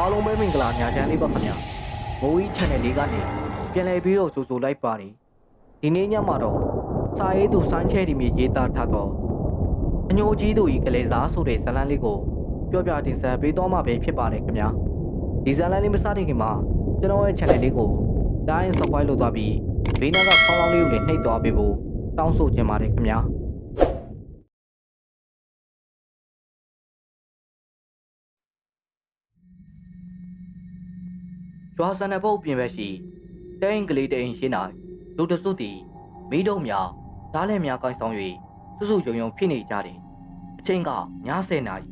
အားလုံးပဲမင်္ဂလာညာချမ်းလေးပါခင်ဗျာမိုးကြီး channel လေးကနေပြန်လည်ပြီးတော့ကြိုဆိုလိုက်ပါတယ်ဒီနေ့ညမှာတော့စာရေးသူဆိုင်းချဲဒီမြေရေးသားထားတော့အညိုကြီးတို့ဤကလေးစားဆိုတဲ့ဇာတ်လမ်းလေးကိုပြောပြတင်ဆက်ပေးတော့မှာပဲဖြစ်ပါတယ်ခင်ဗျာဒီဇာတ်လမ်းလေးမစတင်ခင်မှာကျွန်တော်ရဲ့ channel လေးကို like subscribe လုပ်သွားပြီးဘေးနားကခေါင်းလောင်းလေးကိုလည်းနှိပ်သွားပေးဖို့တောင်းဆိုချင်ပါတယ်ခင်ဗျာ ရွာစံနပုတ်ပြင်ဘက်ရှိတိန်ကလေးတိန်ရှင်း၌လူတစုသည်မိတို့များဓားလက်များကိုင်ဆောင်၍စုစုယုံယုံဖြစ်နေကြတယ်အချိန်ကည10နာရီ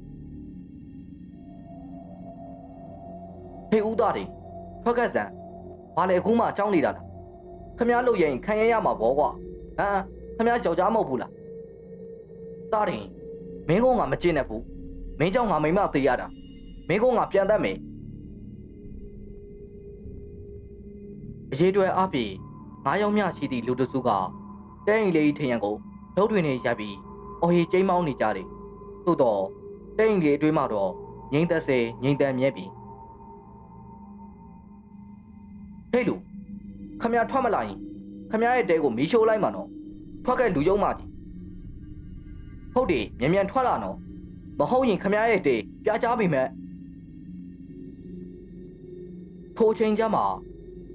ဖေဦးသားတွေထွက်ကက်ဆန်ဘာလဲအခုမှအကြောင်းနေတာလားခမည်းလုပ်ရင်ခံရရမှာပေါ့ကွာဟမ်ခမည်းကြောက်ကြမဟုတ်ဘူးလားသားတွေမင်းကောင်ကမကျင့်နဲ့ဘူးမင်းကြောင့်ငါမိမသေးရတာမင်းကောင်ကပြန်တတ်မယ် အရေးတွဲအပြည့်ငါးယောက်မြရှိသည့်လူတစုကတဲရင်လေးထရံကိုဒုတ်တွင်နေရပြီးအော်ဟီကျိမ်းမောင်းနေကြတယ်။သို့တော့တဲရင်လေးအတွင်းမှာတော့ငိမ့်သက်စေငိမ့်တန်မြဲပြီ။ဟေးလူခမရထွက်မလာရင်ခမရရဲ့တဲကိုမီးရှိုးလိုက်မှာနော်။ထွက်ခဲ့လူယုံမကြီး။ဟုတ်တယ်မြန်မြန်ထွက်လာနော်။မဟုတ်ရင်ခမရရဲ့တဲပြားချပြီမဲ့။ထိုချိန်ကျမှ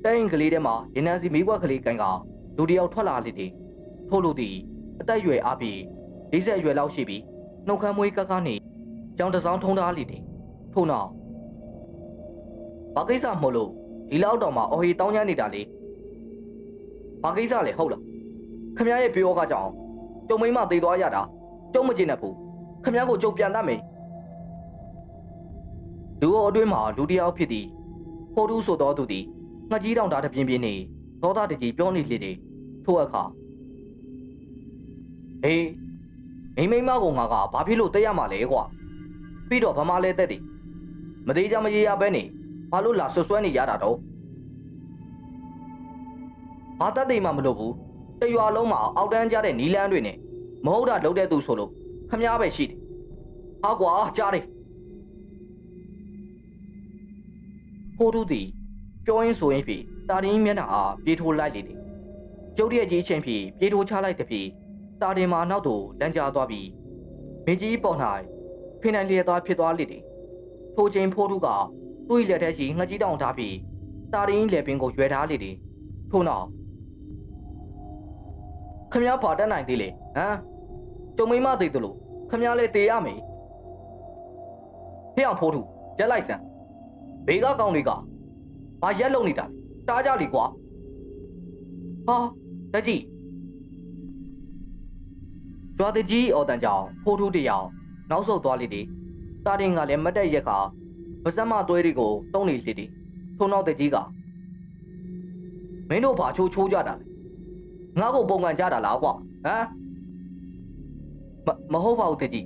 တဲရင်ကလေးထဲမှာရနန်းစီမိဘွက်ကလေးကိုင်းကလူတယောက်ထွက်လာလိမ့်တယ်ထို့လို့သည်အသက်အရွယ်အပြည့်40အရွယ်လောက်ရှိပြီးနှုတ်ခမ်းမွေးကကနေကြောင်တစောင်းထုံးထားလိမ့်တယ်ထို့နောက်ဘာကိစ္စမဟုတ်လို့ဒီလောက်တော့မှအော်ဟီတောင်းချမ်းနေတာလေဘာကိစ္စလဲဟုတ်လားခမရရဲ့ပြောကကြောင်ကျုံမိမသေးသွားရတာကျုံမကျင်တတ်ဘူးခမရကိုကျုပ်ပြန်တတ်မယ်လူအုပ်အတွင်းမှာလူတယောက်ဖြစ်သည်ဖိုးတူးဆိုတော်သူသည် ငှက်ကြီးတောင်တာတပြင်းပြင်းနေဒေါသတကြီးပြောနေလေတယ်ထို့အခါဟေးမိမိမကောင်ငါကဘာဖြစ်လို့တက်ရမှာလဲကွာပြီးတော့ဗမာလဲတက်တယ်မသေးကြမရေရပဲနေဘာလို့လာဆွဆွဲနေရတာတော့ဘာတက်တယ်မှမလုပ်ဘူးတရွာလုံးမှာအောက်တန်းကြတဲ့နီလန်းတွေနဲ့မဟုတ်တာလုပ်တဲ့သူဆိုလို့ခမားပဲရှိတယ်ဟာကွာကြားတယ်ဖိုးသူသည် ပြောရင်းဆိုရင်ဖြင့်တာတင်းမျက်နှာအားပြေးထိုးလိုက်လေသည်ကျုပ်ရဲ့ကြီးချင်းဖြင့်ပြေးထိုးချလိုက်သည်ဖြင့်တာတင်းမှာနောက်သို့လမ်းကျသွားပြီးမင်းကြီးပေါ်၌ဖိနိုင်လျက်သွားဖြစ်သွားလေသည်ထိုချိန်ဖိုးထုကသူ့၏လက်ထဲရှိငှက်ကြီးတောင်ထားပြီးတာတင်းလက်ပင်ကိုရွယ်ထားလေသည်ထို့နောက်ခမည်းဘာတက်နိုင်သေးလေဟမ်ကျုံမိမသိသလိုခမည်းလည်းတေးရမယ်ဖျောင်းဖိုးထုရက်လိုက်စမ်းဘေးကကောင်းတွေက။ ဘာရက်လုံနေတာလဲ။တားကြလေကွာ။ဟာတက်ကြီး။ကြွားတကြီးအော်တန်ကြောင်ဖိုးထုတယောက်နောက်ဆုတ်သွားလိမ့်တယ်။တာတင်ကလည်းမတက်ရက်ကဗစက်မသွေးတွေကိုတုံးနေလိမ့်တယ်။ထုံနောက်တကြီးကမင်းတို့ဘာချိုးချိုးကြတာလဲ။ငါ့ကိုပုံကန်ကြတာလားကွာ။ဟမ်မမဟုတ်ပါဘူးတကြီး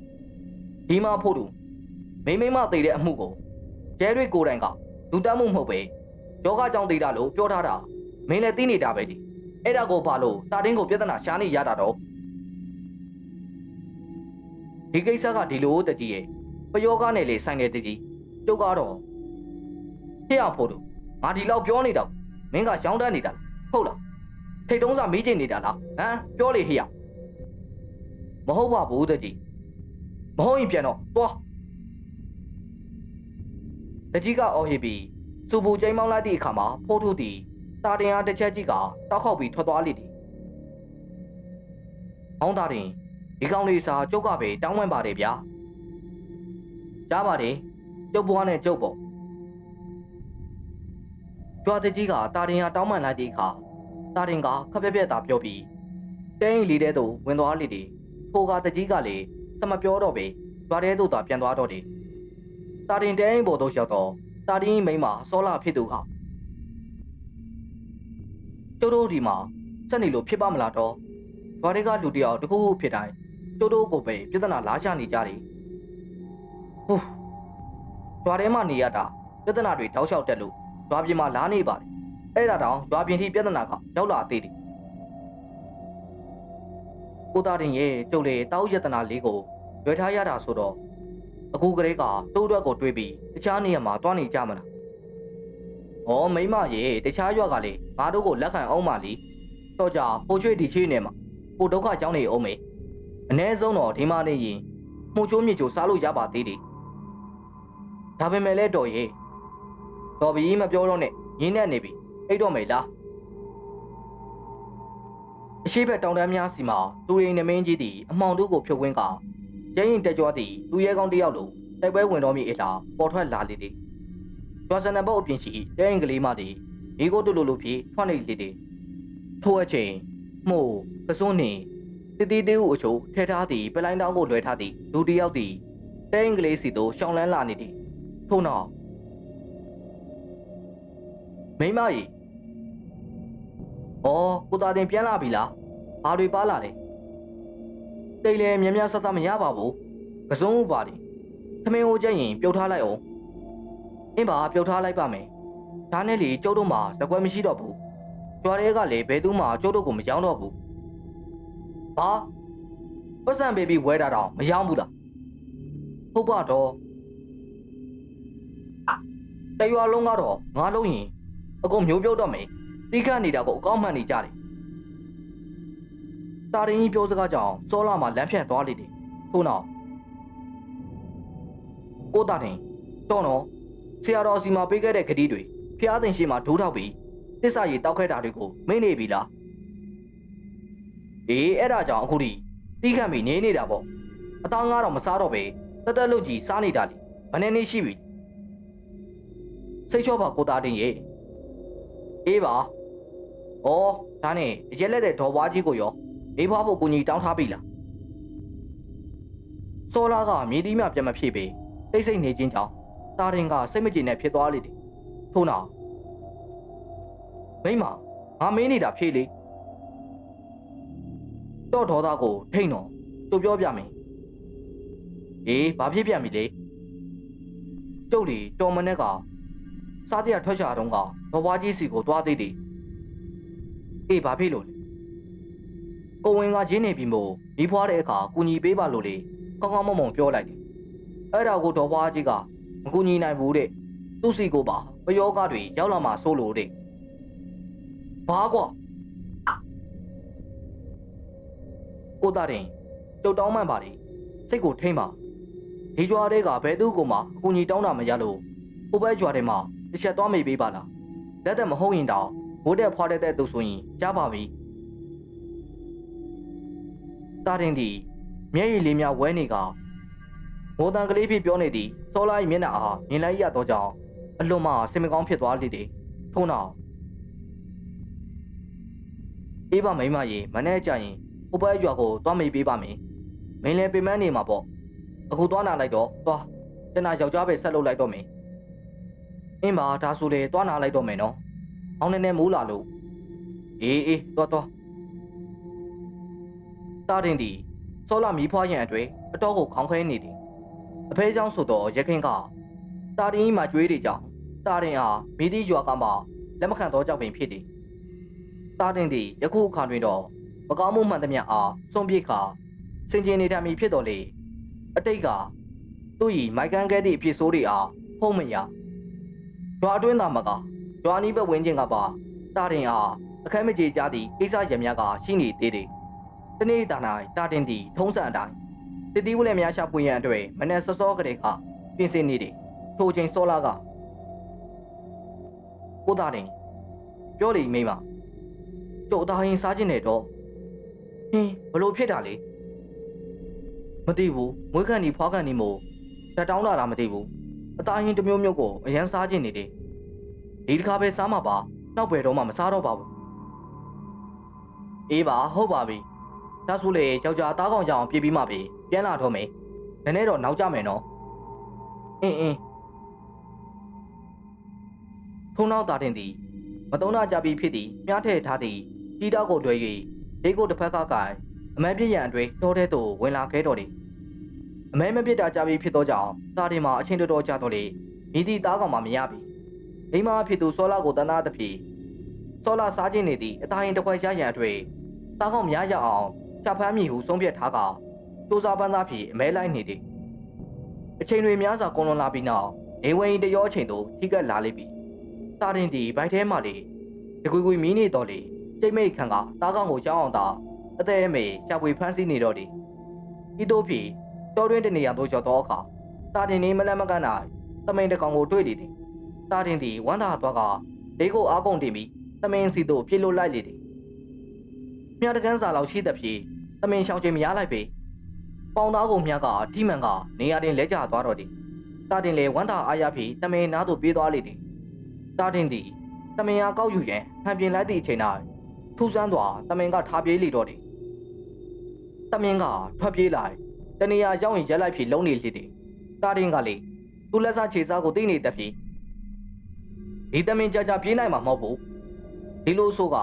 ။ဒီမှာဖို့တူမိမိမသိတဲ့အမှုကိုကျဲတွေကိုယ်တိုင်က လူတက်မှုမဟုတ်ပဲယောဂကြောင့်သိတာလို့ပြောထားတာမင်းလည်းသိနေတာပဲဒီအဲ့ဒါကိုဘာလို့တာတင်းကိုပြဿနာရှာနေရတာတော့ဒီကိစ္စကဒီလိုတကြီးရဲ့ပယောဂနဲ့လေဆိုင်နေတကြီးကျုပ်ကတော့ဟေ့အောင်ဖို့တို့ငါဒီလောက်ပြောနေတော့မင်းကရောင်းတန်းနေတာဟုတ်လားထိတ်တုံးစားမေးချင်နေတာလားဟမ်ပြောလေဟေ့အောင်မဟုတ်ပါဘူးတကြီးမဟုတ်ရင်ပြန်တော့သွား တကြီးကအော်ဟစ်ပြီးစူပူကျိမ်းမောင်းလိုက်သည့်အခါမှာဖိုးထုသည်တာတင်အားတစ်ချက်ကြီးကတောက်ခေါက်ပြီးထွက်သွားလိမ့်သည်။အောင်းတာတင်ဒီကောင်လေးစာကျုပ်ကပဲတောင်းပန်ပါတယ်ဗျာ။ကြားပါတယ်ကျုပ်ဘွားနဲ့ကျုပ်ပေါ့။ကြွားတကြီးကတာတင်အားတောင်းပန်လိုက်သည့်အခါတာတင်ကခက်ပြက်ပြက်သာပြောပြီးတဲရင်လေးတဲ့သို့ဝင်သွားလိမ့်သည်။ထိုကတကြီးကလည်းသမပြောတော့ပဲကြွားတဲ့သို့သာပြန်သွားတော့တယ်။ တာတင်တဲရင်ပေါ်တော့ရောက်တော့တာတင်မိန်းမစောလာဖြစ်သူကကျိုးတို့ဒီမှာစက်နေလို့ဖြစ်ပါမလားတော့ဘာတွေကလူတယောက်တခုခုဖြစ်တိုင်းကျိုးတို့ကိုပဲပြဿနာလာရှာနေကြတယ်ဟုတ်ရွာထဲမှာနေရတာပြဿနာတွေတောက်လျှောက်တက်လို့ရွာပြင်မှာလာနေပါတယ်အဲ့ဒါတောင်ရွာပြင်ထိပြဿနာကရောက်လာသေးတယ်ကိုတာတင်ရဲ့ကျုပ်လေတောက်ယတနာလေးကိုရွယ်ထားရတာဆိုတော့ အခုကလေးကသူ့အတွက်ကိုတွေးပြီးတခြားနေရာမှာတွားနေကြမလား။ဩမိမရေတခြားရွက်ကလေငါတို့ကိုလက်ခံအောင်ပါလीတော့ကြပိုချွေဒီချွေနေမှာပိုဒုက္ခကြောင်းနေအောင်မေအ ਨੇ ဆုံးတော့ဒီမနေရင်မှုချိုးမြေချိုးစားလို့ရပါသေးတယ်။ဒါပေမဲ့လည်းတော်ရေတော်ပြီမပြောတော့နဲ့ရင်းနဲ့နေပြီအိတ်တော့မေလားအရှိဘက်တောင်တန်းများစီမှာသူရိန်နမင်းကြီးသည်အမှောင်တို့ကိုဖြုတ်ဝင်းက ရရင်တက်ကြွသည်သူရဲကောင်းတစ်ယောက်လိုတိုက်ပွဲဝင်တော်မူအလားပေါ်ထွက်လာလေသည်ကျွမ်းစနဘုတ်အပြင်ရှိတဲရင်ကလေးမသည်မိကိုတူလိုလိုဖြင့်ထွက်နေလေသည်ထို့အချိန်မှုကစွန်းနှင့်တတိတေးဟုအချို့ထဲထားသည်ပလိုင်းတောင်းကိုလွှဲထားသည်လူတစ်ယောက်သည်တဲရင်ကလေးစီသို့ရှောင်းလန်းလာနေသည်ထို့နောက်မိမကြီးအော်ကိုသားတင်ပြန်လာပြီလားဘာတွေပါလာလဲ တိတ်လေမြ мян ဆက်ဆက်မရပါဘူးကစုံဥပါလိသမင်းဟိုကျရင်ပြုတ်ထားလိုက်အောင်အင်းပါပြုတ်ထားလိုက်ပါမယ်ဒါနဲ့လေကျုပ်တို့မှာတကွဲမရှိတော့ဘူးကြွားတွေကလည်းဘယ်သူမှကျုပ်တို့ကိုမကြောင်းတော့ဘူးဘာပတ်စံဘေဘီဝဲတာတော့မရောဘူးလားဟုတ်ပါတော့တရွာလုံးကတော့ငါလုံးရင်အကုန်မျိုးပြုတ်တော့မယ်တိခတ်နေတာကိုအကောင်းမှန်နေကြတယ် တာရင်ကြီးပြောစကားကြောင့်စောလာမှာလမ်းဖြတ်သွားလေတယ်ထို့နောက်ကိုတာတင်တော့နော်ဆရာတော်စီမှာပေးခဲ့တဲ့ခတိတွေဖျားသိမ်ရှိမှာဒိုးထောက်ပြီးတစ္ဆာရီတောက်ခဲ့တာတွေကိုမင်းနေပြီလားအေးအဲ့ဒါကြောင့်အခုထိတီးခတ်ပြီးနေနေတာပေါ့အသားငါတော့မစားတော့ပဲတက်တက်လို့ကြီးစားနေတာလေဘယ်နဲ့နေရှိပြီစိတ်ချောပါကိုတာတင်ရေအေးပါဩဒါနဲ့ရက်လက်တဲ့ဒေါ်ဘွားကြီးကိုရော မိဘဖို့ကိုကြီးတောင်းထားပြီလားစောလာကမြေတီးမြပြန်မဖြစ်ပေတိတ်ဆိတ်နေခြင်းကြောင့်တာရင်ကစိတ်မကြည်နဲ့ဖြစ်သွားလေတယ်ထို့နောက်မိမငါမင်းနေတာဖြေးလေတော့ဒေါသကိုထိန်တော့သူပြောပြမယ်အေးဘာဖြစ်ပြန်ပြီလေကျုပ်လီတော်မနဲ့ကစားတရားထွက်ချတော့ကဒေါ်ဘွားကြီးစီကိုသွားသေးတယ်အေးဘာဖြစ်လို့လဲ ကိုဝင်ကရင်းနေပြီမို့မိဖွားတဲ့အခါကူညီပေးပါလို့လေကောင်းကောင်းမွန်မွန်ပြောလိုက်တယ်အဲ့ဒါကိုဒေါ်ဘွားကြီးကမကူညီနိုင်ဘူးတဲ့သူ့စီကိုပါပယောဂတွေရောက်လာမှဆိုးလို့တဲ့ဘာကွာကိုတာတင်တုတ်တောင်းမှန်ပါလေစိတ်ကိုထိမ့်ပါဒီကြွားတွေကဘဲသူ့ကိုမှအကူညီတောင်းတာမရလို့ဟိုဘက်ကြွားတွေမှာတစ်ချက်သွားမေးပေးပါလားလက်သက်မဟုတ်ရင်တောင်ဘိုးတဲ့ဖွားတဲ့တဲ့သူဆိုရင်ကြားပါပြီ တာတင်ဒီမျက်ရည်လေးများဝဲနေကမိုးတန်ကလေးဖြစ်ပြောနေသည်စောလာ၏မျက်နှာအားမြင်လိုက်ရသောကြောင့်အလွန်မှစင်မကောင်းဖြစ်သွားလေသည်ထို့နောက်အေးပါမိမကြီးမနေ့ကျရင်ဥပရွာကိုသွားမေးပေးပါမယ်မင်းလည်းပြင်မနေမှာပေါ့အခုသွားနာလိုက်တော့သွားတနာယောက်ျားပဲဆက်လုပ်လိုက်တော့မယ်အင်းပါဒါဆိုလေသွားနာလိုက်တော့မယ်နော်အောင်နေနေမိုးလာလို့အေးအေးသွားသွား တာတင်သည်စောလာမီးဖွားရန်အတွင်အတော်ကိုခေါင်းခဲနေသည်အဖေကြောင့်ဆိုတော့ရခင်ကတာတင်ကြီးမှကြွေးတွေကြောင့်တာတင်ဟာမိသည့်ရွာကမှလက်မခံတော့ကြောက်ပင်ဖြစ်သည်တာတင်သည်ယခုအခါတွင်တော့မကောင်းမှုမှန်သမျှအားစွန့်ပစ်ခါစင်ကျင်နေတတ်မည်ဖြစ်တော်လေအတိတ်ကသူ့၏မိုက်ကန်ကဲသည့်အဖြစ်ဆိုးတွေအားဖုံးမရရွာအတွင်းသာမကရွာနီးဘက်ဝင်းကျင်ကပါတာတင်အားအခက်မကြေကြသည့်ကိစ္စရံများကရှိနေသေးတယ် တနေ့တာ၌တာတင်သည်ထုံးစံအတိုင်းတတိဝလက်များရှာပွေရန်အတွက်မနေ့စောစောကလေးကပြင်ဆင်နေတယ်ထိုချိန်စောလာကကိုတာတင်ပြောတယ်မိမကျုပ်အသားရင်စားခြင်းနဲ့တော့ဟင်းဘလို့ဖြစ်တာလဲမသိဘူးမွေးခန့်ဒီဖွားခန့်ဒီမို့တက်တောင်းလာတာမသိဘူးအသားရင်တစ်မျိုးမျိုးကိုအရန်စားခြင်းနေတယ်ဒီတစ်ခါပဲစားမှာပါနောက်ပဲတော့မှမစားတော့ပါဘူးအေးပါဟုတ်ပါပြီ ဒါဆိုလေယောက်ျားသားကောင်ကြောင်ပြေးပြီးမှပဲပြန်လာတော့မယ်နည်းနည်းတော့နောက်ကြမယ်နော်အင်းအင်းထုံနောက်တာတင်သည်မတုံးနာကြပြီးဖြစ်သည်မြားထဲထားသည်ကြီးတောက်ကိုတွဲ၍ဒိတ်ကိုတစ်ဖက်ကကိုင်အမဲပြည့်ရန်အတွင်းတောထဲသို့ဝင်လာခဲ့တော်သည်အမဲမပြစ်တာကြပြီးဖြစ်သောကြောင့်တာတင်မှာအချင်းတော်တော်ကြတော့လေမိသည့်သားကောင်မှမရပြီမိမဖြစ်သူစောလာကိုတနာသဖြင့်စောလာစားခြင်းနေသည့်အသားရင်တစ်ခွက်ရရန်အတွင်းသားကောင်များရအောင် ချဖမ်းမိဟုဆုံးဖြတ်ထားကစူးစားပန်းသားဖြင့်အမဲလိုက်နေသည်အချိန်တွေများစွာကွန်လွန်လာပြီးနောက်နေဝင်တရောအချိန်သို့ထိကပ်လာလိမ့်ပြီတာတင်ဒီဘိုက်ထဲမှလေတကွေကွေမီးနေတော့လေကျိတ်မိတ်ခံကတားကောင်ကိုကြောင်းအောင်သာအသေးအမေရှာဖွေဖမ်းဆီးနေတော့တယ်ဤသို့ဖြင့်တော်တွင်တနေရာသို့ကျော်သောအခါတာတင်နေမလန့်မကန့်၌တမိန်တကောင်ကိုတွေ့လေသည်တာတင်သည်ဝမ်းသာသွားကလေးကိုအားကုန်တင်ပြီးတမင်စီသို့ပြေလို့လိုက်လေသည်မြတ်တကန်းစာလောက်ရှိသဖြင့် တမင်ရှောင်ခြင်းမရလိုက်ပေပေါင်သားကိုမြတ်ကထိမှန်ကနေရာတင်လဲကျသွားတော့သည်တာတင်လေဝမ်းသာအားရဖြင့်တမင်နားသို့ပြေးသွားလေသည်တာတင်သည်တမင်အားကောက်ယူရန်ဟန်ပြင်လိုက်သည့်အချိန်၌ထူးဆန်းစွာတမင်ကထားပြေးလေတော့သည်တမင်ကထွက်ပြေးလိုက်တနေရာရောက်ရင်ရက်လိုက်ဖြင့်လုံးနေလေသည်တာတင်ကလေသူ့လက်စားခြေစားကိုသိနေတတ်ဖြင့်ဒီတမင်ကြကြပြေးနိုင်မှာမဟုတ်ဘူးဒီလိုဆိုက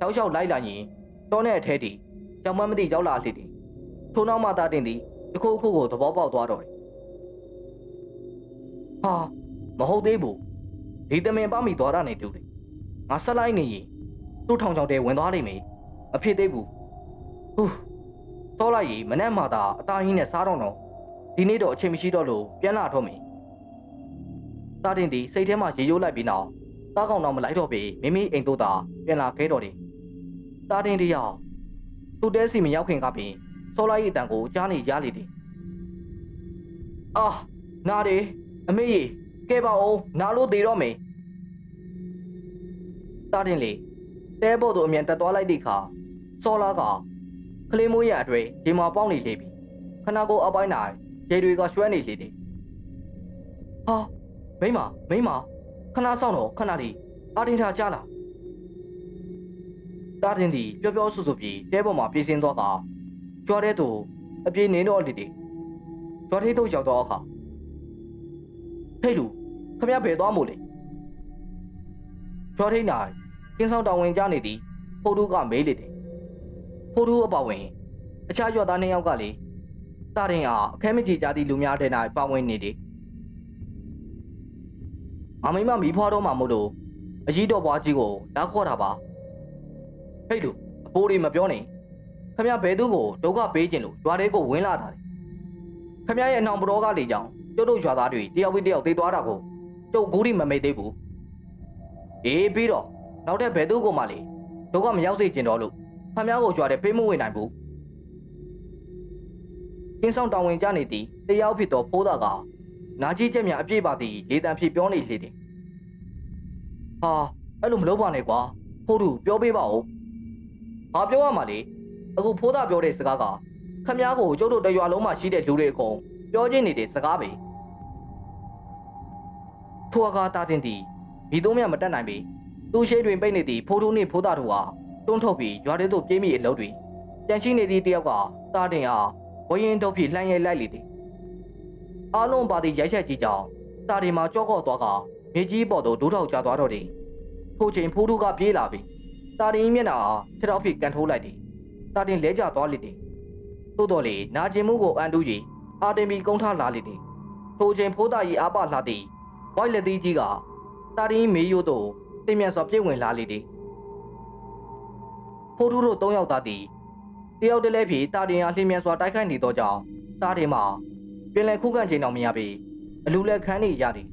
တောက်လျှောက်လိုက်လာရင်တောနဲ့အထဲတည် ကြောင်မမသိရောက်လာလေသည်ထို့နောက်မှတာတင်သည်တစ်ခုခုကိုသဘောပေါက်သွားတော့တယ်ဟာမဟုတ်သေးဘူးဒီတမင်ပမိသွားတာနေတူတယ်ငါဆက်လိုက်နေရင်သူ့ထောင်ချောင်တဲဝင်သွားလိမ့်မယ်မဖြစ်သေးဘူးဟူးတော့လိုက်ရင်မနဲ့မှသာအသားရင်းနဲ့စားတော့တော့ဒီနေ့တော့အချိန်မရှိတော့လို့ပြန်လာတော့မယ်တာတင်သည်စိတ်ထဲမှာရေရိုးလိုက်ပြီးနောက်တားကောင်တော့မလိုက်တော့ပေမိမိအိမ်တို့သာပြန်လာခဲ့တော့တယ်တာတင်တယောက် သူ့တဲစီမရောက်ခင်ကပင်စောလိုက်ရဲ့အတန်ကိုကြားနေရလေတယ်အာနားတယ်အမေကြီးကဲပါဦးနားလို့သေးတော့မယ်တာတင်လေတဲဖို့တို့အမြန်တက်သွားလိုက်တဲ့အခါစောလာကကလေးမိုးရအတွေ့ဒီမှာပေါင်းနေလေပြီခဏကိုအပိုင်းနိုင်ရေတွေကရွှဲနေလေတယ်ဟာမိမမိမခဏဆောင်တော့ခဏလေးအာတင်ထားကြလား တာတင်ဒီပျော်ပျော်ဆူဆူပြီးတဲပေါ်မှာပြေးစင်းသွားကကြွားတဲ့သူအပြေးနေတော့လေတယ်ကြွားသေးတို့ရောက်တော့အခါဟဲ့လူခမရဘယ်သွားမို့လဲကြွားထိန်နိုင်ကင်းဆောင်တောင်ဝင်ကြနေသည်ဖိုးတူးကမေးလေတယ်ဖိုးတူးအပဝင်အခြားရွာသားနှစ်ယောက်ကလေတာတင်အားအခဲမကြီးကြသည့်လူများတဲ့၌ပါဝင်နေတယ်အမိမမီးဖွားတော့မှမို့လို့အကြီးတော်ဘွားကြီးကိုလာခေါ်တာပါ ဟဲ့လူအဖိုးလေးမပြောနဲ့ခမရဘဲသူကိုဒုက္ခပေးခြင်းလို့ရွာထဲကိုဝင်လာတာလေခမရရဲ့အနှောင်ပတော်ကလေကြောင်ကျုပ်တို့ရွာသားတွေတယောက်ပြီးတယောက်သေးသွားတာကိုကျုပ်ဂူရီမမေ့သေးဘူးအေးပြီးတော့နောက်ထပ်ဘဲသူကိုမှလေဒုက္ခမရောက်စေချင်တော့လို့ခမရကိုရွာထဲပေးမဝင်နိုင်ဘူးကင်းဆောင်တောင်ဝင်ကြနေသည်တယောက်ဖြစ်တော့ဖိုးတာကနာကြီးချက်များအပြည့်ပါသည်လေတံဖြစ်ပြောနေလေတယ်ဟာအဲ့လိုမလုပ်ပါနဲ့ကွာဖိုးသူပြောပေးပါဦး ဘာပြောရမှာလဲအခုဖိုးသားပြောတဲ့စကားကခမ ्या ကိုကျုပ်တို့တရွာလုံးမှာရှိတဲ့လူတွေအကုန်ပြောချင်းနေတဲ့စကားပဲထိုအခါတာတင်တီဒီသုံးမြမတက်နိုင်ပြီသူ့ရှိတွင်ပိတ်နေသည့်ဖိုးထုနှင့်ဖိုးသားတို့ဟာတွန်းထုတ်ပြီးရွာထဲသို့ပြေးမိအလုပ်တွေကြံရှိနေသည့်တယောက်ကတာတင်အားဝရင်ထုတ်ပြီးလှမ်းရိုက်လိုက်လေသည်အားလုံးပါသည့်ရိုက်ချက်ကြီးကြောင့်တာတင်မှာကြော့ကော့သွားကမြေကြီးပေါ်သို့ဒိုးထောက်ကျသွားတော့တယ်ထိုချိန်ဖိုးထုကပြေးလာပြီ တာတင်မျက်နှာအားထထောက်ဖြစ်ကန်ထိုးလိုက်သည်တာတင်လဲကျသွားလိမ့်တယ်သို့တော်လေနာကျင်မှုကိုအန်တူး၍အာတင်မီကုန်းထားလာလိမ့်တယ်ထိုချိန်ဖိုးသားကြီးအားပလှသည်ဝိုက်လက်သီးကြီးကတာတင်မေးရိုးသို့တင်မြတ်စွာပြည့်ဝင်လာလိမ့်တယ်ဖိုးထူးတို့၃ယောက်သားသည်တယောက်တည်းလဲဖြင့်တာတင်အားလျင်မြန်စွာတိုက်ခိုက်နေသောကြောင့်တာတင်မှာပြင်လည်ခုခံချိန်တော်မရပေအလူလက်ခန်းနေရသည်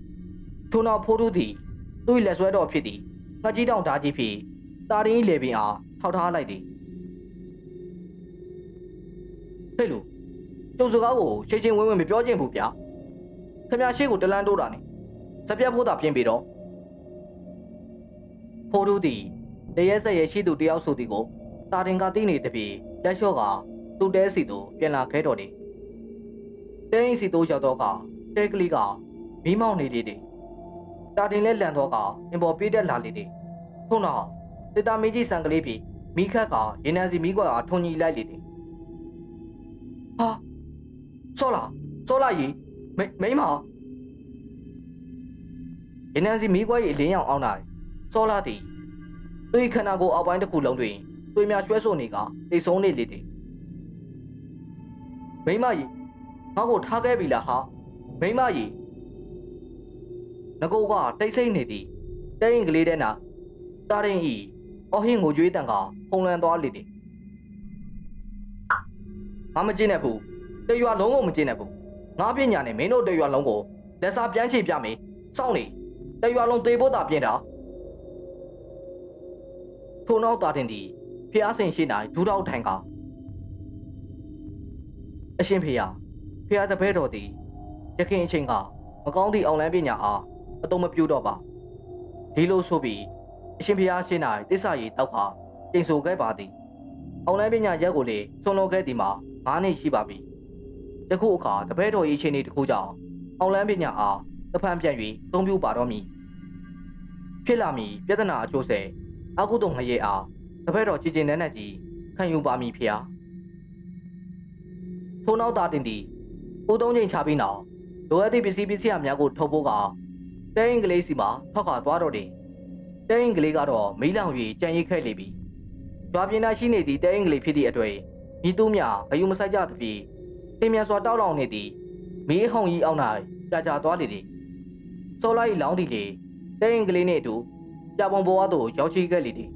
ထို့နောက်ဖိုးထူးသည်သူ့လက်ဆွဲတော်ဖြစ်သည်ငှက်ကြီးတောင်ဓာကြီးဖြင့် တာတင်၏လေပင်အားထောက်ထားလိုက်သည်ဟဲ့လူကျုပ်စကားကိုရှင်းရှင်းဝင်းဝင်းမပြောချင်ဘူးဗျာခမရှိကိုတလန်းတိုးတာနဲ့စပြတ်ဖို့တာပြင်ပြီတော့ဖိုးတို့သည်တရဲဆက်ရဲရှိသူတယောက်ဆိုသည်ကိုတာတင်ကသိနေသည်ဖြင့်လက်လျှော့ကသူ့တဲစီသို့ပြန်လာခဲ့တော်တယ်တဲရင်စီသို့ရောက်တော့ကတဲကလေးကမီးမောင်းနေလေသည်တာတင်လည်းလန်တော့ကအင်ပေါ်ပြေးတက်လာလေသည်ထို့နောက် စစ်တာမင်းကြီးဆန်ကလေးပြီးမိခတ်ကရေနံစီမိကွက်အားထွန်ကြီးလိုက်လေသည်ဟာစောလာစောလာကြီးမိမိမရေနံစီမိကွက်ရဲ့အလင်းရောင်အောင်လာစောလာသည်သူ့ခန္ဓာကိုယ်အောက်ပိုင်းတစ်ခုလုံးတွင်သွေးများရွှဲဆို့နေကတိတ်ဆုံးနေလေသည်မိမကြီးငါ့ကိုထားခဲ့ပြီလားဟာမိမကြီးငကိုကတိတ်ဆိတ်နေသည်တဲရင်ကလေးတဲ့နာတာရင်ဤ အော်ဟင်းငိုကြွေးတန်ကဖုံလန်သွားလေသည်ငါမကျင်းနဲ့ဘူးတရွာလုံးကိုမကျင်းနဲ့ဘူးငငါပညာနဲ့မင်းတို့တရွာလုံးကိုလက်စားပြန်ချေပြမယ်စောင့်နေတရွာလုံးသေဖို့တာပြင်တာထို့နောက်တာတင်သည်ဖျားစင်ရှိ၌ဒူးတော့ထိုင်ကအရှင်ဖေယဖျားတပည့်တော်သည်ရခင်အချိန်ကမကောင်းသည့်အောင်လန်းပညာအားအတုံးမပြူတော့ပါဒီလိုဆိုပြီး အရှင်ဖေယရှင်း၌တစ္ဆာရီတောက်ခါကျိန်ဆိုခဲ့ပါသည်အောင်လန်းပညာရက်ကိုလေဆွန်လွန်ခဲ့သည်မှာ9နှစ်ရှိပါပြီယခုအခါတပည့်တော်၏အချိန်လေးတစ်ခုကြောင့်အောင်လန်းပညာအားတဖန်ပြန်၍သုံးပြပါတော့မည်ဖြစ်လာမည်ပြဿနာအကျိုးဆက်အကုသို့ငရေအားတပည့်တော်ကြည်ကျင်တဲ့နဲ့ကြီးခံယူပါမည်ဖေဟာထို့နောက်သားတင်သည်ဦးသုံးချိန်ချပြီးနောက်လိုအပ်သည့်ပစ္စည်းပစ္စည်းများကိုထုတ်ဖို့ကတဲအင်္ဂလိပ်စီမှာထွက်ခွာသွားတော့တယ် တဲအင်္ဂလိပ်ကတော့မီးလောင်၍ကြံရိတ်ခဲ့လေပြီ။ရွာပြင်နာရှိနေသည့်တဲအင်္ဂလိပ်ဖြစ်သည့်အတွေ့ဤသူများဘယုံမဆိုင်ကြသဖြင့်တင်မြန်စွာတောက်လောင်နေသည့်မီးဟုန်ကြီးအောက်၌ကြာကြာသွားလေသည်။စောလိုက်လောင်းသည့်လေတဲအင်္ဂလိပ်နှင့်အတူကြာပုံဘွားသို့ရောက်ရှိခဲ့လေသည်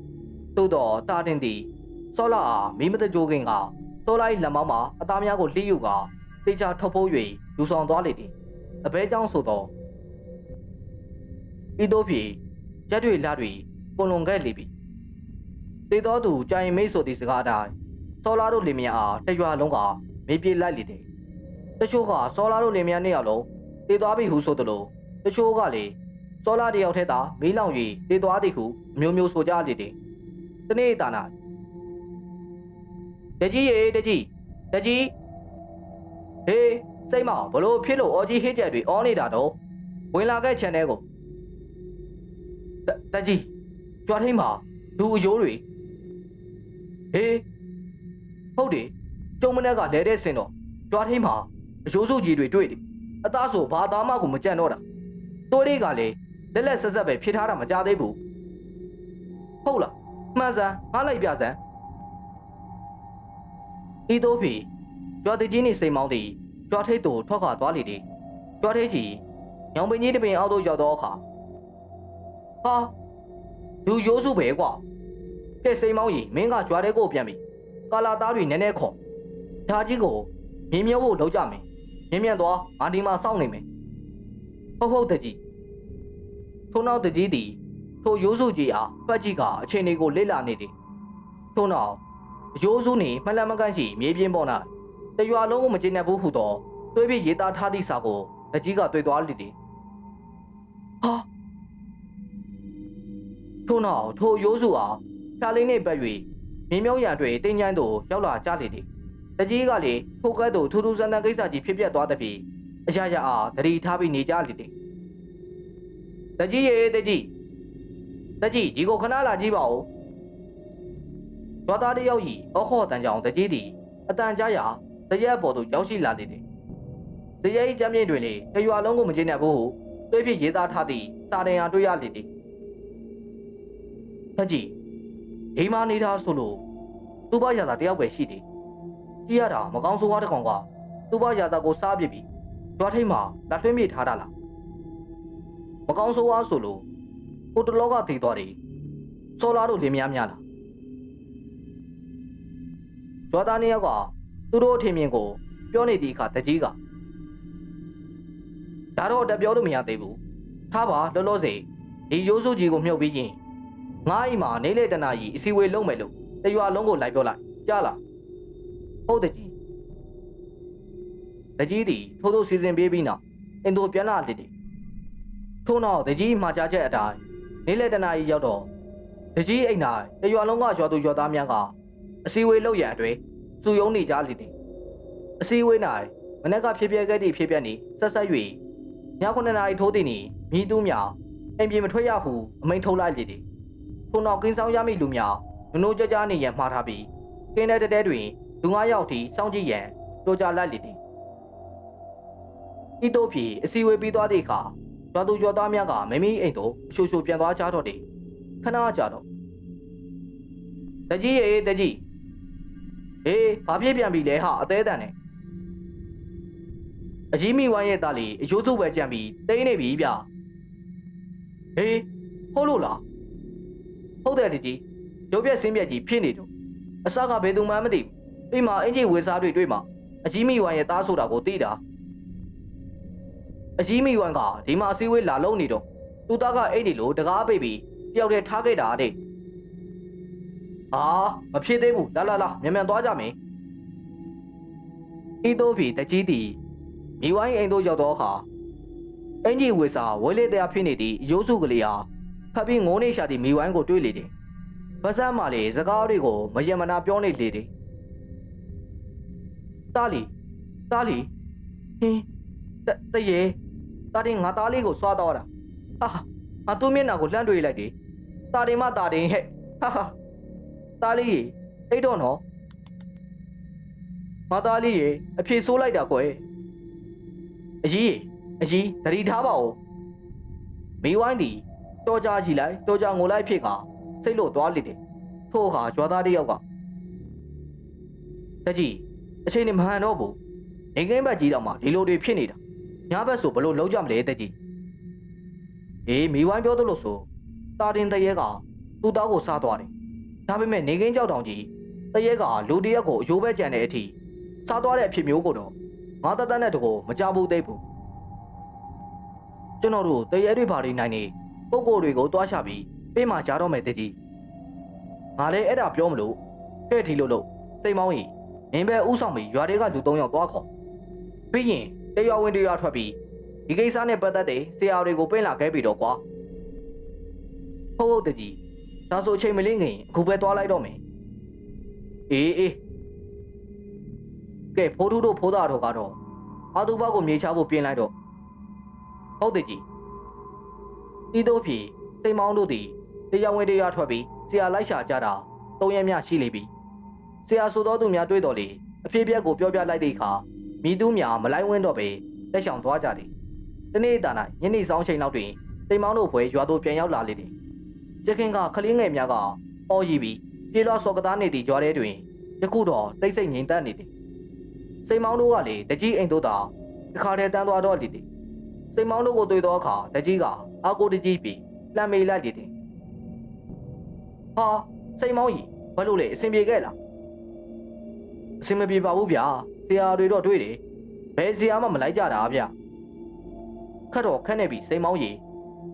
။သို့တော့တာတင်သည့်စောလာအားမီးမတကြိုးခင်ကစောလိုက်လက်မောင်းမှာအသားများကိုလှိယုပ်ကတေချာထုတ်ဖို့၍လူဆောင်သွားလေသည်။အဘဲကြောင့်ဆိုသောဤတို့ဖြင့် ရက်တွေလတွေပုံလွန်ခဲ့လေပြီတေတော်သူကြာရင်မိတ်ဆိုသည့်စကားအတိုင်းစောလာတို့လင်မယားအားတရွာလုံးကမေးပြေးလိုက်လေတယ်တချို့ကစောလာတို့လင်မယားနှစ်ယောက်လုံးတေသွားပြီဟုဆိုသလိုတချို့ကလည်းစောလာတယောက်ထဲသာမီးလောင်၍တေသွားသည်ဟုအမျိုးမျိုးဆိုကြလေတယ်တနေ့တာနာတကြီးရေတကြီးတကြီးဟေးစိတ်မဘလို့ဖြစ်လို့အော်ကြီးဟစ်ကြက်တွေအော်နေတာတော့ဝင်လာခဲ့ channel ကို တကြီးကြွားထိန်မှာလူအယိုးတွေဟေးဟုတ်တယ်ကျုံမနဲ့ကလဲတဲ့စင်တော့ကြွားထိန်မှာအယိုးစုကြီးတွေတွေ့တယ်အသားဆိုဘာသားမှကိုမကြံ့တော့တာတိုးလေးကလည်းလက်လက်ဆက်ဆက်ပဲဖြစ်ထားတာမကြသေးဘူးဟုတ်လားမှန်စမ်းငါလိုက်ပြစမ်းဤသို့ဖြင့်ကြွားတကြီးနေစိန်မောင်းသည်ကြွားထိတ်သို့ထွက်ခွာသွားလေသည်ကြွားထိတ်ကြီးညောင်ပင်ကြီးတပင်အောက်သို့ရောက်သောအခါ ဟာလူရိုးစုပဲကွာတဲ့စိန်မောင်းကြီးမင်းကကြွားတဲ့ကိုပြန်ပြီကာလာသားတွေနည်းနည်းခေါ်ဒါကြီးကိုမြင်းမြုပ်ဖို့လုပ်ကြမယ်မြင်းမြတ်သွားငါဒီမှာစောင့်နေမယ်ဟုတ်ဟုတ်တကြီးထို့နောက်တကြီးသည်ထိုရိုးစုကြီးအားပတ်ကြီးကအချိန်လေးကိုလစ်လာနေသည်ထို့နောက်ရိုးစုနှင့်မလန်မကန့်ရှိမြေပြင်းပေါ်၌တရွာလုံးကိုမကျေနပ်ဘူးဟုသောသွေးပြရေးသားထားသည့်စာကိုတကြီးကတွေ့သွားလိသည်ဟာ ထို့နောက်ထိုရိုးစုအားဖြာလေးနှင့်ပတ်၍မြင်းမြုံရံတွေတင်းကျန်းသို့ရောက်လာကြလေသည်တကြီးကလည်းထိုကဲ့သို့ထူးထူးဆန်းဆန်းကိစ္စကြီးဖြစ်ပျက်သွားသဖြင့်အရာရာအားတတိထားပြီးနေကြလေသည်တကြီးရေတကြီးတကြီးဒီကိုခဏလာကြည့်ပါဦးတော်သားတယောက်ဤအောခေါ်တန်ကြောင်တကြီးသည်အတန်ကြားရာတရက်ပေါ်သို့ရောက်ရှိလာသည်တရက်ဤကျမ်းမြင့်တွင်လေတရွာလုံးကိုမကျေနပ်ဘူးဟုတွေးဖြစ်ရေးသားထားသည့်စာတင်အားတွေ့ရလေသည် တကြီးဒီမှာနေတာဆိုလို့သူ့ဘရာသာတယောက်ပဲရှိသည်ကြည့်ရတာမကောင်းဆိုးဝါးတစ်ကောင်ကသူ့ဘရာသာကိုစားပစ်ပြီးကြွားထိတ်မှာလက်ထွေးမြေထားတာလားမကောင်းဆိုးဝါးဆိုလို့ကိုတလောကတည်သွားတယ်စောလာတို့လင်းများများလားကြွားသားနှစ်ယောက်ကသူတို့အထင်မြင်ကိုပြောနေသည့်အခါတကြီးကဒါတော့တပြောလို့မရသေးဘူးထားပါလောလောဆယ်ဒီရိုးစုကြီးကိုမြုပ်ပြီးရင် ငါ့အိမ်မှာနေလေတနာကြီးအစီဝေးလုံးမယ်လို့တရွာလုံးကိုလိုက်ပြောလိုက်ကြားလားဟုတ်တယ်ကြီးတကြီးသည်ထိုးထိုးစီစဉ်ပေးပြီးနောက်အင်တို့ပြန်လာလေတယ်ထို့နောက်တကြီးမှာကြားချက်အတိုင်းနေလေတနာကြီးရောက်တော့တကြီးအိမ်၌တရွာလုံးကရွာသူရွာသားများကအစည်းအဝေးလုပ်ရန်အတွက်စုယုံနေကြလေတယ်အစည်းအဝေး၌မနက်ကဖြစ်ပြခဲ့သည့်ဖြစ်ပျက်နေဆက်ဆက်၍ည9နာရီထိုးသည်နီမိသူများအိမ်ပြင်မထွက်ရဟုအမိန့်ထုတ်လိုက်လေတယ် ထို့နောက်ကင်းဆောင်ရမည့်လူများနနိုးကြကြနေရန်မှားထားပြီးကင်းတဲ့တဲတွင်လူ၅ယောက်ထိစောင့်ကြည့်ရန်ပြောကြားလိုက်လေတယ်ဤတို့ဖြင့်အစည်းအဝေးပြီးသွားသည့်အခါရွာသူရွာသားများကမမီအိမ်သို့အရှို့ရှို့ပြန်သွားကြတော့တယ်ခဏကြာတော့တကြီးရေတကြီးဟေးဘာဖြစ်ပြန်ပြီလဲဟာအသေးတန်နဲ့အကြီးမိဝိုင်းရဲ့သားလေးအယိုးစုပဲကြံပြီးတိန်းနေပြီဗျဟေးဟုတ်လို့လား ဟုတ်တယ်တကြီးရုပ်ပြက်ဆင်းပြက်ကြီးဖြစ်နေတော့အစကဘယ်သူမှမသိဘူးအိမ်မှာအင်ဂျီဝေစားတွေတွေ့မှာအကြီးမိဝိုင်းရဲ့သားဆိုတာကိုသိတာအကြီးမိဝိုင်းကဒီမှာအစည်းအဝေးလာလုံးနေတော့သူသားကအိတ်နေလို့တကားပိတ်ပြီးတယောက်တည်းထားခဲ့တာတဲ့ဟာမဖြစ်သေးဘူးလာလာလာမြန်မြန်သွားကြမယ်ဤတို့ဖြင့်တကြီးတီမိဝိုင်းအိမ်တို့ရောက်တော့အခါအင်ကြီးဝေစာဝဲလေတရားဖြစ်နေသည့်ရိုးစုကလေးဟာ ဖပ်ပြီးငိုးနေရှာသည့်မိဝိုင်းကိုတွေးလေတယ်။ဗစမ်းမှလေစကားတွေကိုမယမနာပြောနေလေတယ်။တားလီတားလီဟင်းတတရေတားတင်ငါသားလေးကိုစွာတော့တာ။ဟာငါသူ့မျက်နှာကိုလှမ်းတွေးလိုက်တယ်။တားတင်မတားတင်ဟဲ့။ဟာဟာတားလေးရေအိတ်တော့နော်။ငါသားလေးရေအဖြေဆိုးလိုက်တာကွယ်။အကြီးရေအကြီးသတိထားပါဦးမိဝိုင်းဒီ တော်ကြရှိလိုက်တော်ကြငိုလိုက်ဖြစ်ကစိတ်လို့သွားလိတယ်ထို့အခါကြွားသားတစ်ယောက်ကတကြီးအချိန်နဲ့မဟန်တော့ဘူးနေကင်းဘက်ကြီးတော့မှဒီလိုတွေဖြစ်နေတာညဘက်ဆိုဘလို့လုံးကြမလဲတကြီးအေးမိဝိုင်းပြောသလိုဆိုတာတင်တရဲကသူ့တောက်ကိုစားသွားတယ်ဒါပေမဲ့နေကင်းကြောက်တောင်ကြီးတရဲကလူတရက်ကိုအယိုးပဲကြံတဲ့အထိစားသွားတဲ့အဖြစ်မျိုးကိုတော့ငါတသက်နဲ့တကိုမကြဘူးသိဘူးကျွန်တော်တို့တရဲတွေဘာတွေနိုင်နေ ပုံကိုယ်တွေကိုတွားချပြီးပေးမှကြားတော့မယ်တကြီးငါလည်းအဲ့ဒါပြောမလို့တဲ့ထီလို့လို့စိတ်မောင်းကြီးနင်းပဲဥဆောင်ပြီးရွာတွေကလူ၃ယောက်သွားခေါ်ပြီးရင်တရွာဝင်တရွာထွက်ပြီးဒီကိစ္စနဲ့ပတ်သက်တဲ့ဆရာတွေကိုပင့်လာခဲ့ပြီတော့ကွာဟုတ်ဟုတ်တကြီးဒါဆိုအချိန်မလင်းခင်အခုပဲသွားလိုက်တော့မယ်အေးအေးကဲဖိုးထူးတို့ဖိုးသားတို့ကတော့အာသူဘကိုမြေချဖို့ပြင်လိုက်တော့ဟုတ်တယ်ကြီး ဤတို့ဖြင့်စိတ်မောင်းတို့သည်တရားဝင်တရားထွက်ပြီးဆရာလိုက်ရှာကြတာသုံးရက်မြရှိလေပြီဆရာဆိုသောသူများတွေ့တော်လေအဖြစ်ပြက်ကိုပြောပြလိုက်သည့်အခါမိသူများမလိုက်ဝင်းတော့ပေလက်ဆောင်သွားကြသည်တနေ့တာ၌ညနေဆောင်ချိန်လောက်တွင်စိတ်မောင်းတို့ဘွယ်ရွာသို့ပြန်ရောက်လာလေသည်ရခင်ကခလင်းငယ်များကအော်ရီပြီးပြေလောစော်ကသားနေသည့်ရွာထဲတွင်ယခုတော့တိတ်ဆိတ်ငြိမ်သက်နေသည်စိတ်မောင်းတို့ကလေတကြီးအိမ်တို့သာတခါတည်းတန်းသွားတော့လေသည် စိတ်မောင်းတို့ကိုတွေ့သောအခါတကြီးကအာကိုတကြီးပြီးလှမ်းမေးလိုက်လေသည်ဟာစိတ်မောင်းကြီးဘာလို့လဲအဆင်ပြေခဲ့လားအဆင်မပြေပါဘူးဗျာဆရာတွေတော့တွေ့တယ်ဘယ်ဆရာမှမလိုက်ကြတာဗျခတ်တော့ခက်နေပြီစိတ်မောင်းကြီး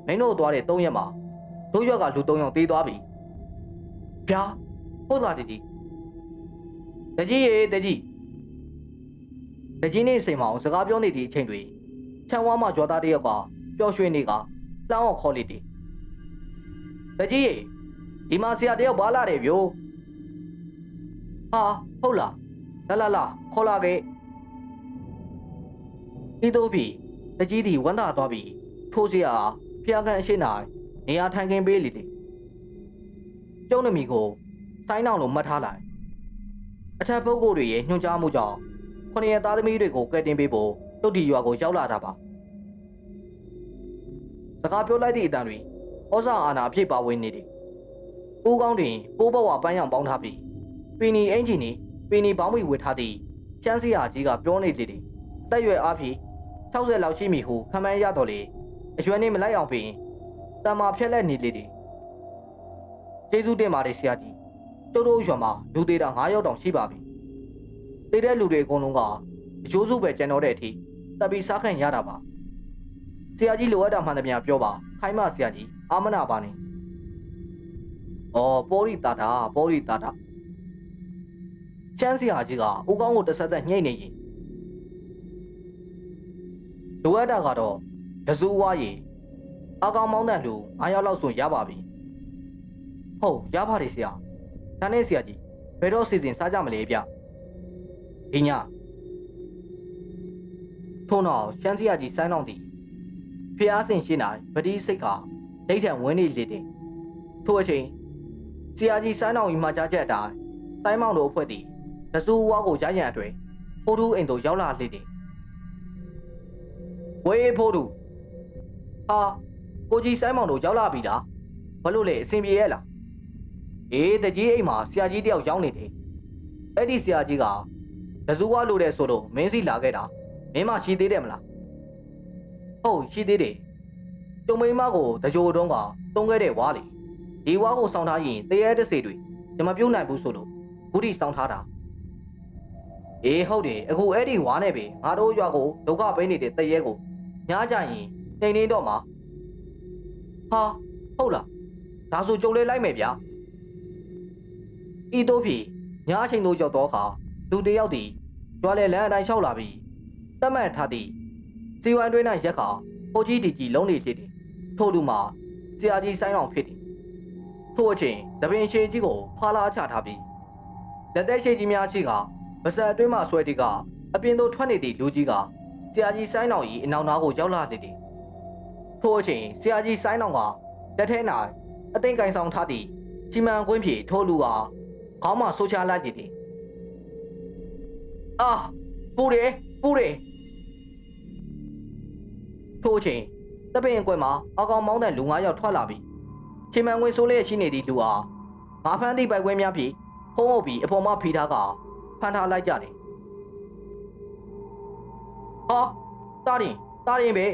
မင်းတို့သွားတဲ့၃ရက်မှာတို့ရွက်ကလူ၃ယောက်တေးသွားပြီဗျာဟုတ်လားတကြီးတကြီးရေတကြီးတကြီးနေစိတ်မောင်းစကားပြောနေသည့်အချိန်တွေ ချမ်းဝါမကြွားသားတယောက်ကပျော်ရွှင်နေကလှမ်းအောင်ခေါ်လိုက်တယ်တကြီးရေဒီမှာဆရာတယောက်ပါလာတယ်ဗျို့ဟာဟုတ်လားလာလာလာခေါ်လာခဲ့ဒီတို့ပြီတကြီးဒီဝမ်းသာသွားပြီထိုးစရာဖျားခန့်အရှိနိုင်နေရာထိုင်ခင်းပေးလေတယ်ကျုံးနမီကိုစိုင်းအောင်လို့မှတ်ထားလိုက်အထက်ပုဂ္ဂိုလ်တွေရဲ့ညွှန်ကြားမှုကြောင့်ခொနရဲ့သားသမီးတွေကိုကဲတင်ပေးဖို့ တုတ်တီရွာကိုရောက်လာတာပါစကားပြောလိုက်သည့်အတန်တွင်ဩဇာအာဏာအပြည့်ပါဝင်နေတယ်။ကိုးကောင်းတွင်ပိုးဘဝပန်းရောင်ပေါင်းထားပြီးပင်နီအင်ဂျင်နီပင်နီပေါင်းပြီးဝေထားသည့်ကျန်းစရာကြီးကပြောနေလေတယ်။တက်ရွယ်အားဖြင့်60လောက်ရှိမည်ဟုခန့်မှန်းရတော့လေအရွယ်နေမလိုက်အောင်ပင်တံမာဖြက်လက်နေလေတယ်။ကျေးဇူးတင်ပါတယ်ဆရာကြီး။တို့တို့ရွာမှာလူသေးတာ9ယောက်တောင်ရှိပါပြီ။သေးတဲ့လူတွေအကုန်လုံးကအကျိုးစုပဲကျန်တော့တဲ့အထိ တပ်ပြီးစားခံရတာပါ။ဆရာကြီးလိုအပ်တာမှန်သမျှပြောပါခိုင်းမဆရာကြီးအာမနာပါနဲ့။အော်ပေါ်ရီတာတာပေါ်ရီတာတာချမ်းစရာကြီးကဦးကောင်းကိုတဆက်သက်ညှိနေရင်လိုအပ်တာကတော့တစူးဝါရီအကောင်မောင်းတန်လူ9ယောက်လောက်ဆိုရပါပြီ။ဟုတ်ရပါတယ်ဆရာ။ဒါနဲ့ဆရာကြီးဘယ်တော့စီစဉ်စားကြမလဲဗျ။ဒီည ထုံတော့ရှမ်းစရာကြီးဆိုင်းတော့သည်ဖျားစင်ရှင်းနိုင်ပတိစိတ်ကဒိတ်ထံဝင်းနေလေတယ်ထို့အချိန်ဆရာကြီးဆိုင်းတော်ကြီးမှကြားချက်အတိုင်းတိုင်းမောင်တို့အဖွဲ့သည်တဆူဝါကိုရရန်အတွဲဖိုးထူးအိမ်သို့ရောက်လာလေတယ်ဝေးဖိုးထူးဟာကိုကြီးဆိုင်းမောင်တို့ရောက်လာပြီလားဘလို့လဲအဆင်ပြေရဲ့လားအေးတကြီးအိမ်မှာဆရာကြီးတယောက်ရောက်နေတယ်အဲ့ဒီဆရာကြီးကတဆူဝါလို့တဲ့ဆိုတော့မင်းစီလာခဲ့တာ မင်းမရှိသေးတယ်မလားဟုတ်ရှိသေးတယ်ကျုံမိမကိုတကြိုတုံးကတုံးခဲ့တဲ့ဝါလေဒီဝါကိုစောင်းထားရင်တရေတစေတွေကျွန်မပြုတ်နိုင်ဘူးဆိုလို့ဂုတိစောင်းထားတာအေးဟုတ်တယ်အခုအဲ့ဒီဝါနဲ့ပဲငါတို့ရွာကိုဒုက္ခပေးနေတဲ့တရေကိုညားကြရင်တိမ်နေတော့မှာဟာဟုတ်လားဒါဆိုကြုံလေးလိုက်မယ်ဗျာဤတို့ဖြင့်ညားအချိန်တို့ရောက်တော့ခါလူတစ်ယောက်သည်ကျွာလေလမ်းအတိုင်းလျှောက်လာပြီး တတ်မှတ်ထားသည့်စီဝိုင်းတွင်း၌ရက်ခါဟိုကြီးတီကြီးလုံးနေဖြစ်သည်ထို့လူမှာဆရာကြီးဆိုင်းအောင်ဖြစ်သည်ထို့အချိန်သပင်ရှည်ကြီးကိုဖာလာချထားပြီးလက်သက်ရှည်ကြီးများရှိကပါဇက်အတွင်းမှဆွဲတီကအပြင်သို့ထွက်နေသည့်လူကြီးကဆရာကြီးဆိုင်းအောင်၏အနောက်နားကိုရောက်လာသည်ထို့အချိန်ဆရာကြီးဆိုင်းအောင်ကလက်ထဲ၌အသိဉ္ကင်ဆောင်ထားသည့်ချီမန်ကွင်းဖြင့်ထို့လူကခေါင်းမှဆိုးချလိုက်သည်အာပူတယ်ပူတယ် ထို့အချိန်တပင်ကွယ်မှာအကောင်မောင်းတဲ့လူ၅ယောက်ထွက်လာပြီးချိန်မှန်ဝင်ဆိုးလျက်ရှိနေသည့်လူအားငါဖမ်းသည့်ပိုက်ကွင်းများဖြင့်ဖုံးအုပ်ပြီးအဖော်မဖိထားကဖမ်းထားလိုက်ကြတယ်ဟာတာရင်တာရင်ပဲ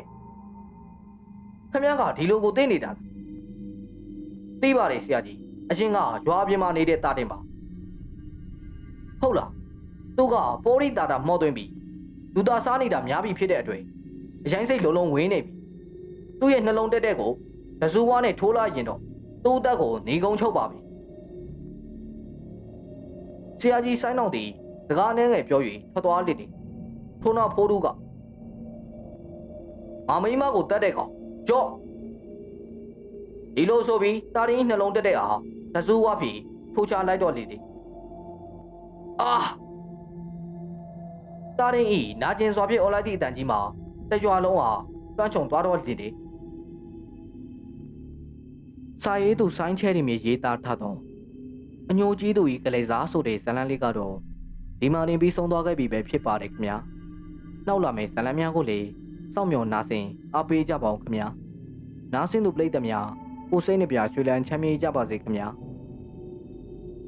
ခမည်းကဒီလိုကိုသိနေတာလားသိပါတယ်ဆရာကြီးအရှင်ကရွာပြင်မှာနေတဲ့တာတင်ပါဟုတ်လားသူကပိုရိတာတာမော့သွင်းပြီးလူသားစားနေတာများပြီဖြစ်တဲ့အတွက် အရင်စိတ်လုံးလုံးဝင်းနေပြီသူ့ရဲ့နှလုံးတက်တက်ကိုတဆူဝါးနဲ့ထိုးလိုက်ရင်တော့သူ့အသက်ကိုနေကုန်းချုပ်ပါပြီဆရာကြီးဆိုင်းတော်တီစကားနဲ့ငယ်ပြော၍ထွက်သွားလိမ့်တယ်ထိုးနာဖိုးသူကမမိမကိုတတ်တဲ့ကောင်ကြော့ဒီလိုဆိုပြီးတာရင်းနှလုံးတက်တဲ့အားတဆူဝါးဖြီထိုးချလိုက်တော့လေတယ်အာတာရင်ဤနာကျင်စွာဖြင့်အော်လိုက်သည့်အတန်ကြီးမှာ တကြွလုံးဟာတွန်းချုံသွားတော့လေတယ်စာရေးသူဆိုင်းချဲရီမြေရေးသားထားသောအညိုကြီးသူဤကလေးစားဆိုတဲ့ဇလန်းလေးကတော့ဒီမှာတင်ပြီးဆုံးသွားခဲ့ပြီပဲဖြစ်ပါတယ်ခင်ဗျာနောက်လာမယ့်ဇလန်းများကိုလည်းစောင့်မျှော်နာဆင်အားပေးကြပါဦးခင်ဗျာနားဆင်သူပရိသတ်များကိုစိတ်နှပြရွှေလန်းချမ်းမြေ့ကြပါစေခင်ဗျာ